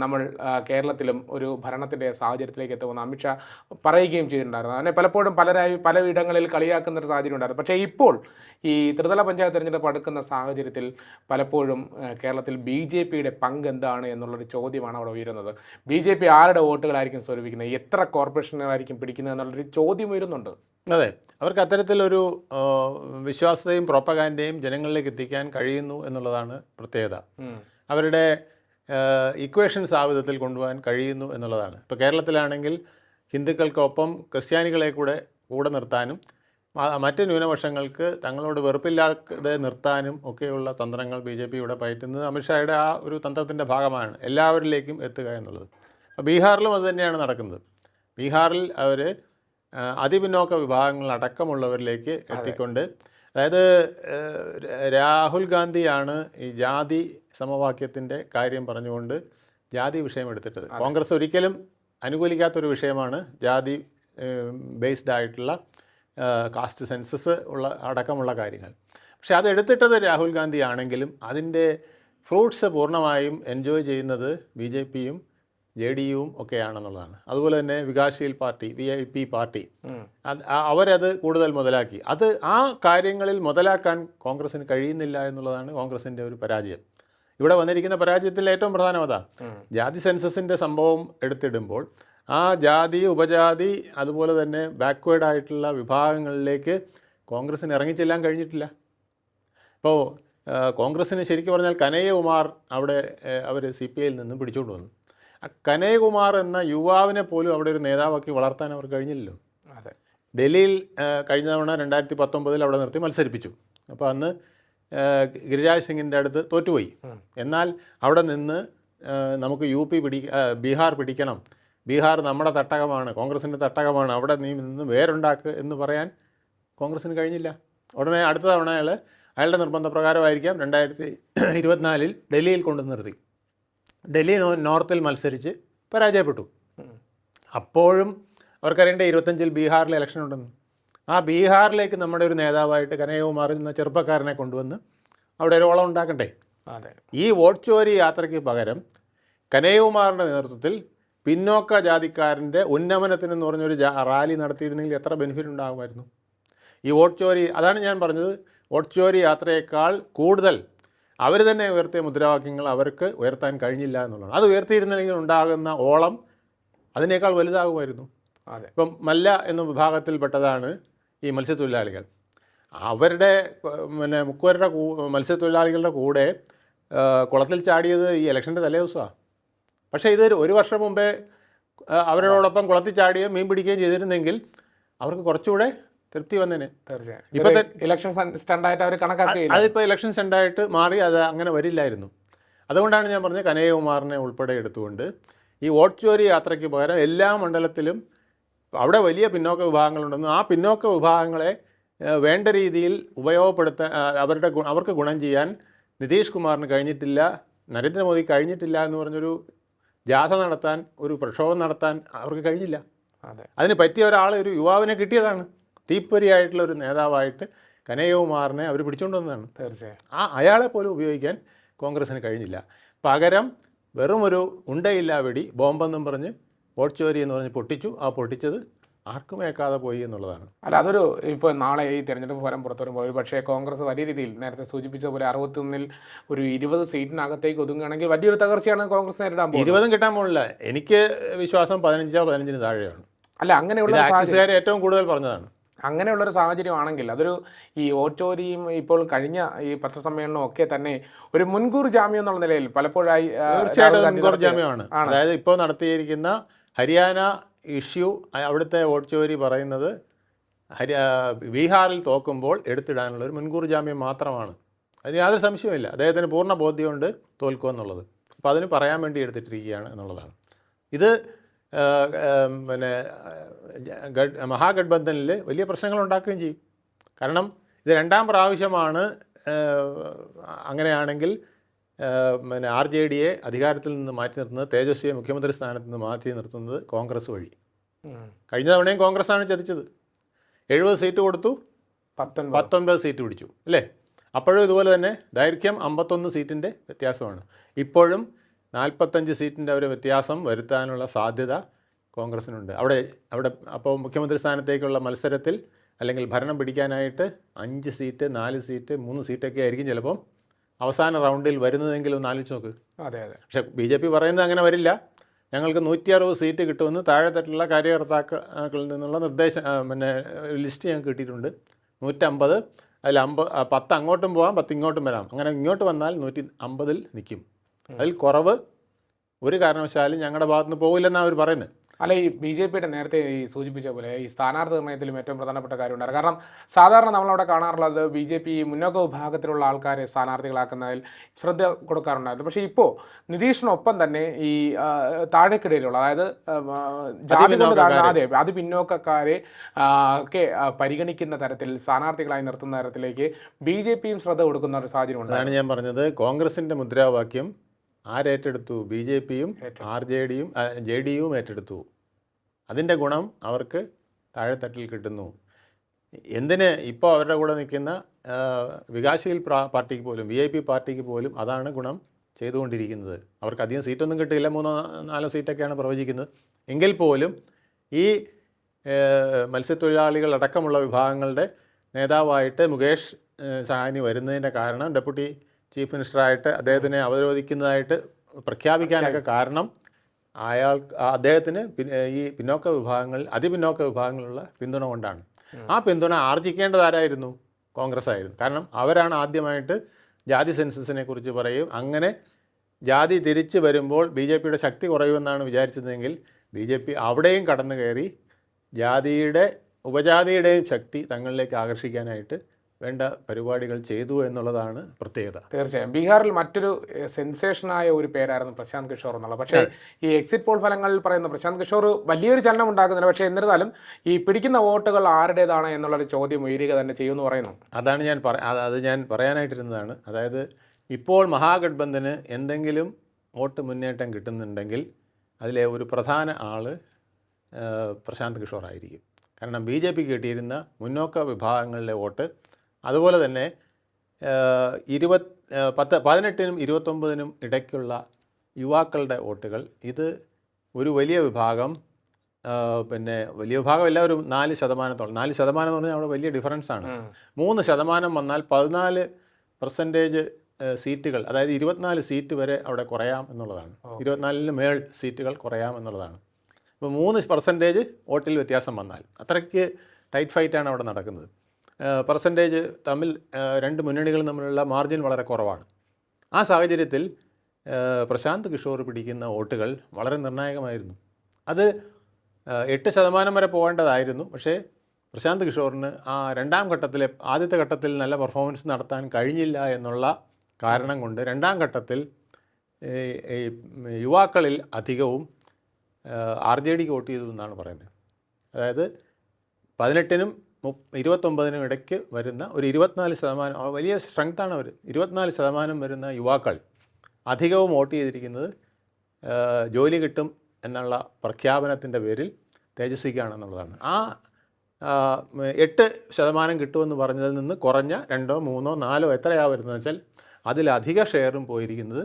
Speaker 2: നമ്മൾ കേരളത്തിലും ഒരു ഭരണത്തിന്റെ സാഹചര്യത്തിലേക്ക് എത്തുമെന്ന് അമിത്ഷാ പറയുകയും ചെയ്തിട്ടുണ്ടായിരുന്നു. അങ്ങനെ പലപ്പോഴും പലരായി പലയിടങ്ങളിൽ കളിയാക്കുന്ന ഒരു സാഹചര്യം ഉണ്ടായിരുന്നു. പക്ഷേ ഇപ്പോൾ ഈ ത്രിതല പഞ്ചായത്ത് തിരഞ്ഞെടുപ്പ് അടുക്കുന്ന സാഹചര്യത്തിൽ പലപ്പോഴും കേരളത്തിൽ ബി ജെ പിയുടെ പങ്ക് എന്താണ് എന്നുള്ളൊരു ചോദ്യമാണ് അവിടെ ഉയരുന്നത്. ബി ജെ പി ആരുടെ വോട്ടുകളായിരിക്കും സ്വരൂപിക്കുന്നത്? എത്ര കോർപ്പറേഷനുകളായിരിക്കും പിടിക്കുന്നത് എന്നുള്ളൊരു ചോദ്യം ഉയരുന്നുണ്ട്.
Speaker 1: അതെ. അവർക്ക് അത്തരത്തിലൊരു വിശ്വാസതയും പ്രോപ്പഗാൻഡയും ജനങ്ങളിലേക്ക് എത്തിക്കാൻ കഴിയുന്നു എന്നുള്ളതാണ് പ്രത്യേകത. അവരുടെ ഇക്വേഷൻസ് ആ വിധത്തിൽ കൊണ്ടുപോകാൻ കഴിയുന്നു എന്നുള്ളതാണ്. ഇപ്പോൾ കേരളത്തിലാണെങ്കിൽ ഹിന്ദുക്കൾക്കൊപ്പം ക്രിസ്ത്യാനികളെ കൂടെ കൂടെ നിർത്താനും മറ്റ് ന്യൂനപക്ഷങ്ങൾക്ക് തങ്ങളോട് വെറുപ്പില്ലാതെ നിർത്താനും ഒക്കെയുള്ള തന്ത്രങ്ങൾ ബി ജെ പി ഇവിടെ പയറ്റുന്നത് അമിത്ഷായുടെ ആ ഒരു തന്ത്രത്തിന്റെ ഭാഗമാണ്. എല്ലാവരിലേക്കും എത്തുക എന്നുള്ളത്. അപ്പോൾ ബീഹാറിലും അത് തന്നെയാണ് നടക്കുന്നത്. ബീഹാറിൽ അവർ അതിപിന്നോക്ക വിഭാഗങ്ങളടക്കമുള്ളവരിലേക്ക് എത്തിക്കൊണ്ട് അതായത് രാഹുൽ ഗാന്ധിയാണ് ഈ ജാതി സമവാക്യത്തിന്റെ കാര്യം പറഞ്ഞുകൊണ്ട് ജാതി വിഷയം എടുത്തിട്ടത്. കോൺഗ്രസ് ഒരിക്കലും അനുകൂലിക്കാത്തൊരു വിഷയമാണ് ജാതി ബേസ്ഡ് ആയിട്ടുള്ള കാസ്റ്റ് സെൻസസ് ഉള്ള അടക്കമുള്ള കാര്യങ്ങൾ. പക്ഷേ അത് എടുത്തിട്ടത് രാഹുൽ ഗാന്ധി ആണെങ്കിലും അതിന്റെ ഫ്രൂട്ട്സ് പൂർണമായും എൻജോയ് ചെയ്യുന്നത് ബി ജെ പിയും ജെ ഡി യുവും ഒക്കെയാണെന്നുള്ളതാണ്. അതുപോലെ തന്നെ Vikassheel party V I P party. അത് അവരത് കൂടുതൽ മുതലാക്കി. അത് ആ കാര്യങ്ങളിൽ മുതലാക്കാൻ കോൺഗ്രസിന് കഴിയുന്നില്ല എന്നുള്ളതാണ് കോൺഗ്രസിന്റെ ഒരു പരാജയം. ഇവിടെ വന്നിരിക്കുന്ന പരാജയത്തിൽ ഏറ്റവും പ്രധാനം അതാ. ജാതി സെൻസസിന്റെ സംഭവം എടുത്തിടുമ്പോൾ ആ ജാതി ഉപജാതി അതുപോലെ തന്നെ ബാക്ക്വേഡ് ആയിട്ടുള്ള വിഭാഗങ്ങളിലേക്ക് കോൺഗ്രസ്സിന് ഇറങ്ങിച്ചെല്ലാൻ കഴിഞ്ഞിട്ടില്ല. ഇപ്പോൾ കോൺഗ്രസ്സിന് ശരിക്കും പറഞ്ഞാൽ കനയ്യകുമാർ അവിടെ അവർ സി പി ഐയിൽ നിന്നും പിടിച്ചുകൊണ്ട് വന്നു. ആ കനയ്യകുമാർ എന്ന യുവാവിനെ പോലും അവിടെ ഒരു നേതാവാക്കി വളർത്താൻ അവർ കഴിഞ്ഞില്ലല്ലോ.
Speaker 2: അതെ.
Speaker 1: ഡൽഹിയിൽ കഴിഞ്ഞ തവണ രണ്ടായിരത്തി പത്തൊമ്പതിൽ അവിടെ നിർത്തി മത്സരിപ്പിച്ചു. അപ്പോൾ അന്ന് ഗിരിരാജ് സിംഗിന്റെ അടുത്ത് തോറ്റുപോയി. എന്നാൽ അവിടെ നിന്ന് നമുക്ക് യു പി പിടി ബീഹാർ പിടിക്കണം. ബീഹാർ നമ്മുടെ തട്ടകമാണ് കോൺഗ്രസിന്റെ തട്ടകമാണ്. അവിടെ നീ നിന്ന് വേരുണ്ടാക്കുക എന്ന് പറയാൻ കോൺഗ്രസിന് കഴിഞ്ഞില്ല. ഉടനെ അടുത്ത തവണ അയാൾ അയാളുടെ നിർബന്ധപ്രകാരമായിരിക്കാം രണ്ടായിരത്തി ഇരുപത്തിനാലിൽ ഡൽഹിയിൽ കൊണ്ടു നിർത്തി. ഡൽഹി നോർത്തിൽ മത്സരിച്ച് പരാജയപ്പെട്ടു. അപ്പോഴും അവർക്കറിയേണ്ട ഇരുപത്തഞ്ചിൽ ബീഹാറിൽ ഇലക്ഷൻ ഉണ്ടെന്ന്. ആ ബീഹാറിലേക്ക് നമ്മുടെ ഒരു നേതാവായിട്ട് കനയകുമാർ എന്ന ചെറുപ്പക്കാരനെ കൊണ്ടുവന്ന് അവിടെ ഒരു ഓളം ഉണ്ടാക്കണ്ടേ? ഈ വോട്ട് ചോരി യാത്രയ്ക്ക് പകരം കനയകുമാറിന്റെ നേതൃത്വത്തിൽ പിന്നോക്ക ജാതിക്കാരന്റെ ഉന്നമനത്തിനെന്ന് പറഞ്ഞൊരു ജാ റാലി നടത്തിയിരുന്നെങ്കിൽ എത്ര ബെനിഫിറ്റ് ഉണ്ടാകുമായിരുന്നു? ഈ വോട്ട് ചോരി അതാണ് ഞാൻ പറഞ്ഞത്. വോട്ട് ചോരി യാത്രയേക്കാൾ കൂടുതൽ അവർ തന്നെ ഉയർത്തിയ മുദ്രാവാക്യങ്ങൾ അവർക്ക് ഉയർത്താൻ കഴിഞ്ഞില്ല എന്നുള്ളതാണ്. അത് ഉയർത്തിയിരുന്നില്ലെങ്കിൽ ഉണ്ടാകുന്ന ഓളം അതിനേക്കാൾ വലുതാകുമായിരുന്നു.
Speaker 2: അതെ.
Speaker 1: ഇപ്പം മല്ല എന്ന വിഭാഗത്തിൽപ്പെട്ടതാണ് ഈ മത്സ്യത്തൊഴിലാളികൾ. അവരുടെ പിന്നെ മുക്കുവരുടെ കൂ മത്സ്യത്തൊഴിലാളികളുടെ കൂടെ കുളത്തിൽ ചാടിയത് ഈ ഇലക്ഷന്റെ തലേ ദിവസമാണ് പക്ഷേ ഇത് ഒരു വർഷം മുമ്പേ അവരോടൊപ്പം കുളത്തിൽ ചാടുകയും മീൻ പിടിക്കുകയും ചെയ്തിരുന്നെങ്കിൽ അവർക്ക് കുറച്ചുകൂടെ തൃപ്തി വന്നേനെ.
Speaker 2: തീർച്ചയായും.
Speaker 1: ഇപ്പൊ
Speaker 2: ഇലക്ഷൻ സ്റ്റണ്ടായിട്ട് അവർ കണക്കാക്കുകയില്ല.
Speaker 1: അതിപ്പോൾ ഇലക്ഷൻ സ്റ്റണ്ടായിട്ട് മാറി അത് അങ്ങനെ വരില്ലായിരുന്നു. അതുകൊണ്ടാണ് ഞാൻ പറഞ്ഞത് കനകകുമാറിനെ ഉൾപ്പെടെ എടുത്തുകൊണ്ട് ഈ വോട്ട് ചോരി യാത്രയ്ക്ക് പകരം എല്ലാ മണ്ഡലത്തിലും അവിടെ വലിയ പിന്നോക്ക വിഭാഗങ്ങളുണ്ടെന്നും ആ പിന്നോക്ക വിഭാഗങ്ങളെ വേണ്ട രീതിയിൽ ഉപയോഗപ്പെടുത്താൻ അവരുടെ അവർക്ക് ഗുണം ചെയ്യാൻ നിതീഷ് കുമാറിന് കഴിഞ്ഞിട്ടില്ല നരേന്ദ്രമോദി കഴിഞ്ഞിട്ടില്ല എന്ന് പറഞ്ഞൊരു ജാഥ നടത്താൻ ഒരു പ്രക്ഷോഭം നടത്താൻ അവർക്ക് കഴിഞ്ഞില്ല.
Speaker 2: അതെ.
Speaker 1: അതിന് പറ്റിയ ഒരാൾ ഒരു യുവാവിനെ കിട്ടിയതാണ്. തീപ്പൊരിയായിട്ടുള്ള ഒരു നേതാവായിട്ട് കനയ്യകുമാറിനെ അവർ പിടിച്ചുകൊണ്ട് വന്നതാണ്.
Speaker 2: തീർച്ചയായും.
Speaker 1: ആ അയാളെ പോലും ഉപയോഗിക്കാൻ കോൺഗ്രസ്സിന് കഴിഞ്ഞില്ല. പകരം വെറും ഒരു ഉണ്ടയില്ല വെടി ബോംബെന്നും പറഞ്ഞ് വോട്ട് ചോരി എന്ന് പറഞ്ഞ് പൊട്ടിച്ചു. ആ പൊട്ടിച്ചത് ആർക്കും ഏക്കാതെ പോയി എന്നുള്ളതാണ്.
Speaker 2: അല്ല അതൊരു ഇപ്പോൾ നാളെ ഈ തെരഞ്ഞെടുപ്പ് ഫലം പുറത്തു വരുമ്പോൾ പക്ഷേ കോൺഗ്രസ് വലിയ രീതിയിൽ നേരത്തെ സൂചിപ്പിച്ച പോലെ അറുപത്തൊന്നിൽ ഒരു ഇരുപത് സീറ്റിനകത്തേക്ക് ഒതുങ്ങുകയാണെങ്കിൽ വലിയൊരു തകർച്ചയാണ് കോൺഗ്രസ് നേരിടാൻ
Speaker 1: ഇരുപതും കിട്ടാൻ പോകുന്നില്ല. എനിക്ക് വിശ്വാസം പതിനഞ്ചോ പതിനഞ്ചിന് താഴെയാണ്.
Speaker 2: അല്ല അങ്ങനെയുള്ള
Speaker 1: ഏറ്റവും കൂടുതൽ പറഞ്ഞതാണ്.
Speaker 2: അങ്ങനെയുള്ളൊരു സാഹചര്യമാണെങ്കിൽ അതൊരു ഈ ഓച്ചോരിയും ഇപ്പോൾ കഴിഞ്ഞ ഈ പത്രസമ്മേളനവും ഒക്കെ തന്നെ ഒരു മുൻകൂർ ജാമ്യം എന്നുള്ള നിലയിൽ പലപ്പോഴായി
Speaker 1: തീർച്ചയായിട്ടും മുൻകൂർ ജാമ്യമാണ്. അതായത് ഇപ്പോൾ നടത്തിയിരിക്കുന്ന ഹരിയാന ഇഷ്യൂ അവിടുത്തെ വോട്ട് ചോരി പറയുന്നത് ഹരി ബീഹാറിൽ തോക്കുമ്പോൾ എടുത്തിടാനുള്ള ഒരു മുൻകൂർ ജാമ്യം മാത്രമാണ്. അതിന് യാതൊരു സംശയമില്ല അദ്ദേഹത്തിന് പൂർണ ബോധ്യമുണ്ട് തോൽക്കുമെന്നുള്ളത്. അപ്പോൾ അതിന് പറയാൻ വേണ്ടി എടുത്തിട്ടിരിക്കുകയാണ് എന്നുള്ളതാണ്. ഇത് പിന്നെ മഹാഗഡ്ബന്ധനിൽ വലിയ പ്രശ്നങ്ങൾ ഉണ്ടാക്കുകയും ചെയ്യും. കാരണം ഇത് രണ്ടാം പ്രാവശ്യമാണ് അങ്ങനെയാണെങ്കിൽ പിന്നെ ആർ ജെ ഡിയെ അധികാരത്തിൽ നിന്ന് മാറ്റി നിർത്തുന്നത് തേജസ്വിയെ മുഖ്യമന്ത്രി സ്ഥാനത്ത് നിന്ന് മാറ്റി നിർത്തുന്നത് കോൺഗ്രസ് വഴി. കഴിഞ്ഞ തവണയും കോൺഗ്രസ്സാണ് ചതിച്ചത്. എഴുപത് സീറ്റ് കൊടുത്തു.
Speaker 2: പത്തൊൻപത്.
Speaker 1: പത്തൊൻപത് സീറ്റ് പിടിച്ചു. അല്ലേ? അപ്പോഴും ഇതുപോലെ തന്നെ ദൈർഘ്യം അമ്പത്തൊന്ന് സീറ്റിന്റെ വ്യത്യാസമാണ്. ഇപ്പോഴും നാൽപ്പത്തഞ്ച് സീറ്റിന്റെ ഒരു വ്യത്യാസം വരുത്താനുള്ള സാധ്യത കോൺഗ്രസിനുണ്ട്. അവിടെ അവിടെ അപ്പോൾ മുഖ്യമന്ത്രി സ്ഥാനത്തേക്കുള്ള മത്സരത്തിൽ അല്ലെങ്കിൽ ഭരണം പിടിക്കാനായിട്ട് അഞ്ച് സീറ്റ് നാല് സീറ്റ് മൂന്ന് സീറ്റൊക്കെ ആയിരിക്കും ചിലപ്പം അവസാന റൗണ്ടിൽ വരുന്നതെങ്കിലും ഒന്ന് ആലോചിച്ച് നോക്ക്.
Speaker 2: അതെ അതെ.
Speaker 1: പക്ഷേ ബി ജെ പി പറയുന്നത് അങ്ങനെ വരില്ല. ഞങ്ങൾക്ക് നൂറ്റി അറുപത് സീറ്റ് കിട്ടുമെന്ന് താഴെത്തട്ടുള്ള കാര്യകർത്താക്കളിൽ നിന്നുള്ള നിർദ്ദേശം പിന്നെ ലിസ്റ്റ് ഞങ്ങൾക്ക് കിട്ടിയിട്ടുണ്ട്. നൂറ്റമ്പത് അതിൽ അമ്പ പത്ത് അങ്ങോട്ടും പോകാം പത്ത് ഇങ്ങോട്ടും വരാം. അങ്ങനെ ഇങ്ങോട്ട് വന്നാൽ നൂറ്റി അമ്പതിൽ നിൽക്കും. അതിൽ കുറവ് ഒരു കാരണവശാലും ഞങ്ങളുടെ ഭാഗത്തുനിന്ന് പോകില്ലെന്നാണ് അവർ പറയുന്നത്
Speaker 2: അല്ല ഈ ബി ജെ പിയുടെ നേരത്തെ ഈ സൂചിപ്പിച്ച പോലെ ഈ സ്ഥാനാർത്ഥി നിർണയത്തിലും ഏറ്റവും പ്രധാനപ്പെട്ട കാര്യമുണ്ടായിരുന്നു. കാരണം സാധാരണ നമ്മളവിടെ കാണാറുള്ളത് ബി ജെ പി മുന്നോക്ക വിഭാഗത്തിലുള്ള ആൾക്കാരെ സ്ഥാനാർത്ഥികളാക്കുന്നതിൽ ശ്രദ്ധ കൊടുക്കാറുണ്ടായിരുന്നു. പക്ഷേ ഇപ്പോൾ നിതീഷിനൊപ്പം തന്നെ ഈ താഴെക്കിടയിലുള്ള താഴേക്കിടയിലുള്ള അതായത് ജാതി കൊണ്ട് അതെ അത് പിന്നോക്കക്കാരെ ഒക്കെ പരിഗണിക്കുന്ന തരത്തിൽ സ്ഥാനാർത്ഥികളായി നിർത്തുന്ന തരത്തിലേക്ക് ബി ജെ പിയും ശ്രദ്ധ കൊടുക്കുന്ന ഒരു സാഹചര്യം ഉണ്ട്
Speaker 1: അതാണ് ഞാൻ പറഞ്ഞത്. കോൺഗ്രസിന്റെ മുദ്രാവാക്യം ആരേറ്റെടുത്തു? ബി ജെ പിയും ആർ ജെ ഡിയും ജെ ഡി യുവും ഏറ്റെടുത്തു. അതിന്റെ ഗുണം അവർക്ക് താഴെത്തട്ടിൽ കിട്ടുന്നു. എന്തിന് ഇപ്പോൾ അവരുടെ കൂടെ നിൽക്കുന്ന വികാശീൽ വികാസശീൽ പ്രാ- പാർട്ടിക്ക് പോലും വി ഐ പി പാർട്ടിക്ക് പോലും അതാണ് ഗുണം ചെയ്തുകൊണ്ടിരിക്കുന്നത്. അവർക്ക് അധികം സീറ്റൊന്നും കിട്ടില്ല മൂന്നോ നാലോ സീറ്റൊക്കെയാണ് പ്രവചിക്കുന്നത്. എങ്കിൽ പോലും ഈ മത്സ്യത്തൊഴിലാളികൾ അടക്കമുള്ള വിഭാഗങ്ങളുടെ നേതാവായിട്ട് മുകേഷ് സഹാനി വരുന്നതിന്റെ കാരണം ഡെപ്യൂട്ടി ചീഫ് മിനിസ്റ്ററായിട്ട് അദ്ദേഹത്തിനെ അവരോധിക്കുന്നതായിട്ട് പ്രഖ്യാപിക്കാനൊക്കെ കാരണം അയാൾ അദ്ദേഹത്തിന് ഈ പിന്നോക്ക വിഭാഗങ്ങളിൽ അതിപിന്നോക്ക വിഭാഗങ്ങളിലുള്ള പിന്തുണ കൊണ്ടാണ്. ആ പിന്തുണ ആർജിക്കേണ്ടതാരായിരുന്നു കോൺഗ്രസ് ആയിരുന്നു കാരണം അവരാണ് ആദ്യമായിട്ട് ജാതി സെൻസസിനെ കുറിച്ച് പറയും. അങ്ങനെ ജാതി തിരിച്ചു വരുമ്പോൾ ബി ജെ പിയുടെ ശക്തി കുറയുമെന്നാണ് വിചാരിച്ചതെങ്കിൽ ബി ജെ പി അവിടെയും കടന്നു കയറി ജാതിയുടെ ഉപജാതിയുടെയും ശക്തി തങ്ങളിലേക്ക് ആകർഷിക്കാനായിട്ട് വേണ്ട പരിപാടികൾ ചെയ്തു എന്നുള്ളതാണ് പ്രത്യേകത.
Speaker 2: തീർച്ചയായും. ബീഹാറിൽ മറ്റൊരു സെൻസേഷനായ ഒരു പേരായിരുന്നു പ്രശാന്ത് കിഷോർ എന്നുള്ളത്. പക്ഷേ ഈ എക്സിറ്റ് പോൾ ഫലങ്ങളിൽ പറയുന്ന പ്രശാന്ത് കിഷോർ വലിയൊരു ചലനം ഉണ്ടാക്കുന്നില്ല. പക്ഷേ എന്നിരുന്നാലും ഈ പിടിക്കുന്ന വോട്ടുകൾ ആരുടേതാണ് എന്നുള്ളൊരു ചോദ്യം ഉയരുക തന്നെ ചെയ്യുമെന്ന് പറയുന്നു.
Speaker 1: അതാണ് ഞാൻ പറ അത് അത് ഞാൻ പറയാനായിട്ടിരുന്നതാണ്. അതായത് ഇപ്പോൾ മഹാഗഡ്ബന്ധന് എന്തെങ്കിലും വോട്ട് മുന്നേറ്റം കിട്ടുന്നുണ്ടെങ്കിൽ അതിലെ ഒരു പ്രധാന ആൾ പ്രശാന്ത് കിഷോർ ആയിരിക്കും കാരണം ബി ജെ പിക്ക് കിട്ടിയിരുന്ന മുന്നോക്ക വിഭാഗങ്ങളിലെ വോട്ട് അതുപോലെ തന്നെ ഇരുപത് പത്ത് പതിനെട്ടിനും ഇരുപത്തൊമ്പതിനും ഇടയ്ക്കുള്ള യുവാക്കളുടെ വോട്ടുകൾ. ഇത് ഒരു വലിയ വിഭാഗം പിന്നെ വലിയ വിഭാഗം എല്ലാവരും നാല് ശതമാനത്തോളം നാല് ശതമാനം എന്ന് പറഞ്ഞാൽ അവിടെ വലിയ ഡിഫറൻസ് ആണ്. മൂന്ന് ശതമാനം വന്നാൽ പതിനാല് പെർസെന്റേജ് സീറ്റുകൾ അതായത് ഇരുപത്തിനാല് സീറ്റ് വരെ അവിടെ കുറയാം എന്നുള്ളതാണ്. ഇരുപത്തിനാലിന് മേൾ സീറ്റുകൾ കുറയാം എന്നുള്ളതാണ്. അപ്പോൾ മൂന്ന് പെർസെന്റേജ് വോട്ടിൽ വ്യത്യാസം വന്നാൽ അത്രയ്ക്ക് ടൈറ്റ് ഫൈറ്റാണ് അവിടെ നടക്കുന്നത്. പെർസെന്റേജ് തമ്മിൽ രണ്ട് മുന്നണികളും തമ്മിലുള്ള മാർജിൻ വളരെ കുറവാണ്. ആ സാഹചര്യത്തിൽ പ്രശാന്ത് കിഷോർ പിടിക്കുന്ന വോട്ടുകൾ വളരെ നിർണായകമായിരുന്നു. അത് എട്ട് ശതമാനം വരെ പോകേണ്ടതായിരുന്നു. പക്ഷേ പ്രശാന്ത് കിഷോറിന് ആ രണ്ടാം ഘട്ടത്തിലെ ആദ്യത്തെ ഘട്ടത്തിൽ നല്ല പെർഫോമൻസ് നടത്താൻ കഴിഞ്ഞില്ല എന്നുള്ള കാരണം കൊണ്ട് രണ്ടാം ഘട്ടത്തിൽ യുവാക്കളിൽ അധികവും ആർ ജെ ഡിക്ക് വോട്ട് ചെയ്തു എന്നാണ് പറയുന്നത്. അതായത് പതിനെട്ടിനും ഇരുപത്തൊമ്പതിനും ഇടയ്ക്ക് വരുന്ന ഒരു ഇരുപത്തിനാല് ശതമാനം വലിയ സ്ട്രെങ്ത്താണ് അവർ ഇരുപത്തിനാല് ശതമാനം വരുന്ന യുവാക്കൾ അധികവും വോട്ട് ചെയ്തിരിക്കുന്നത് ജോലി കിട്ടും എന്നുള്ള പ്രഖ്യാപനത്തിന്റെ പേരിൽ തേജസ്വിക്കാണെന്നുള്ളതാണ് ആ, എട്ട് ശതമാനം കിട്ടുമെന്ന് പറഞ്ഞതിൽ നിന്ന് കുറഞ്ഞ രണ്ടോ മൂന്നോ നാലോ എത്രയാ വരുന്നത് വെച്ചാൽ അതിലധിക ഷെയറും പോയിരിക്കുന്നത്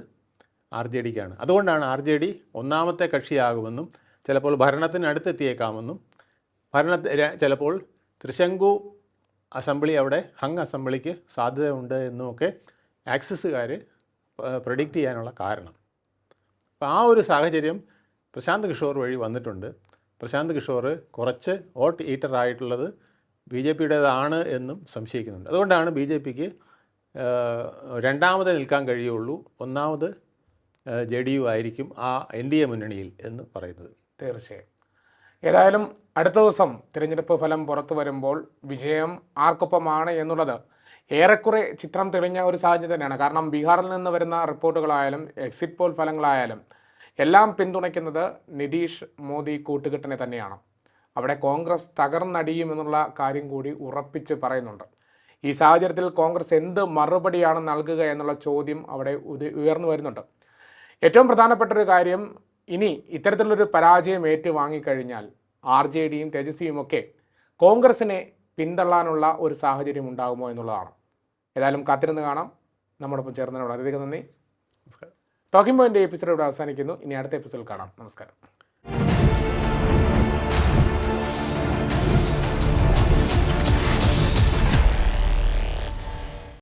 Speaker 1: ആർ ജെ ഡിക്കാണ് അതുകൊണ്ടാണ് ആർ ജെ ഡി ഒന്നാമത്തെ കക്ഷിയാകുമെന്നും ചിലപ്പോൾ ഭരണത്തിനടുത്തെത്തിയേക്കാമെന്നും ഭരണ ചിലപ്പോൾ തൃശങ്കു അസംബ്ലി അവിടെ ഹങ് അസംബ്ലിക്ക് സാധ്യതയുണ്ട് എന്നുമൊക്കെ ആക്സിസുകാർ പ്രഡിക്റ്റ് ചെയ്യാനുള്ള കാരണം. അപ്പോൾ ആ ഒരു സാഹചര്യം പ്രശാന്ത് കിഷോർ വഴി വന്നിട്ടുണ്ട്. പ്രശാന്ത് കിഷോർ കുറച്ച് വോട്ട് ഈറ്റർ ആയിട്ടുള്ളത് ബി ജെ പിയുടേതാണ് എന്നും സംശയിക്കുന്നുണ്ട്. അതുകൊണ്ടാണ് ബി ജെ പിക്ക് രണ്ടാമത് നിൽക്കാൻ കഴിയുള്ളൂ. ഒന്നാമത് ജെ ഡി യു ആയിരിക്കും ആ എൻ ഡി എ മുന്നണിയിൽ എന്ന് പറയുന്നത്.
Speaker 2: തീർച്ചയായും. ഏതായാലും അടുത്ത ദിവസം തിരഞ്ഞെടുപ്പ് ഫലം പുറത്തു വരുമ്പോൾ വിജയം ആർക്കൊപ്പമാണ് എന്നുള്ളത് ഏറെക്കുറെ ചിത്രം തെളിഞ്ഞ ഒരു സാഹചര്യം തന്നെയാണ്. കാരണം ബീഹാറിൽ നിന്ന് വരുന്ന റിപ്പോർട്ടുകളായാലും എക്സിറ്റ് പോൾ ഫലങ്ങളായാലും എല്ലാം പിന്തുണയ്ക്കുന്നത് നിതീഷ് മോദി കൂട്ടുകെട്ടിനെ തന്നെയാണ്. അവിടെ കോൺഗ്രസ് തകർന്നടിയും എന്നുള്ള കാര്യം കൂടി ഉറപ്പിച്ച് പറയുന്നുണ്ട്. ഈ സാഹചര്യത്തിൽ കോൺഗ്രസ് എന്ത് മറുപടിയാണ് നൽകുക എന്നുള്ള ചോദ്യം അവിടെ ഉയർന്നു വരുന്നുണ്ട്. ഏറ്റവും പ്രധാനപ്പെട്ട ഒരു കാര്യം ഇനി ഇത്തരത്തിലുള്ളൊരു പരാജയം ഏറ്റുവാങ്ങിക്കഴിഞ്ഞാൽ ആർ ജെ ഡിയും തേജസ്വിയും ഒക്കെ കോൺഗ്രസിനെ പിന്തള്ളാനുള്ള ഒരു സാഹചര്യം ഉണ്ടാകുമോ എന്നുള്ളതാണ്. ഏതായാലും കാത്തിരുന്ന് കാണാം. നമ്മോടൊപ്പം ചേർന്നതിനോട് അധികം നന്ദി.
Speaker 1: നമസ്കാരം.
Speaker 2: ടോക്കിംഗ് പോയിന്റ് എപ്പിസോഡ് ഇവിടെ അവസാനിക്കുന്നു. ഇനി അടുത്ത എപ്പിസോഡിൽ കാണാം. നമസ്കാരം.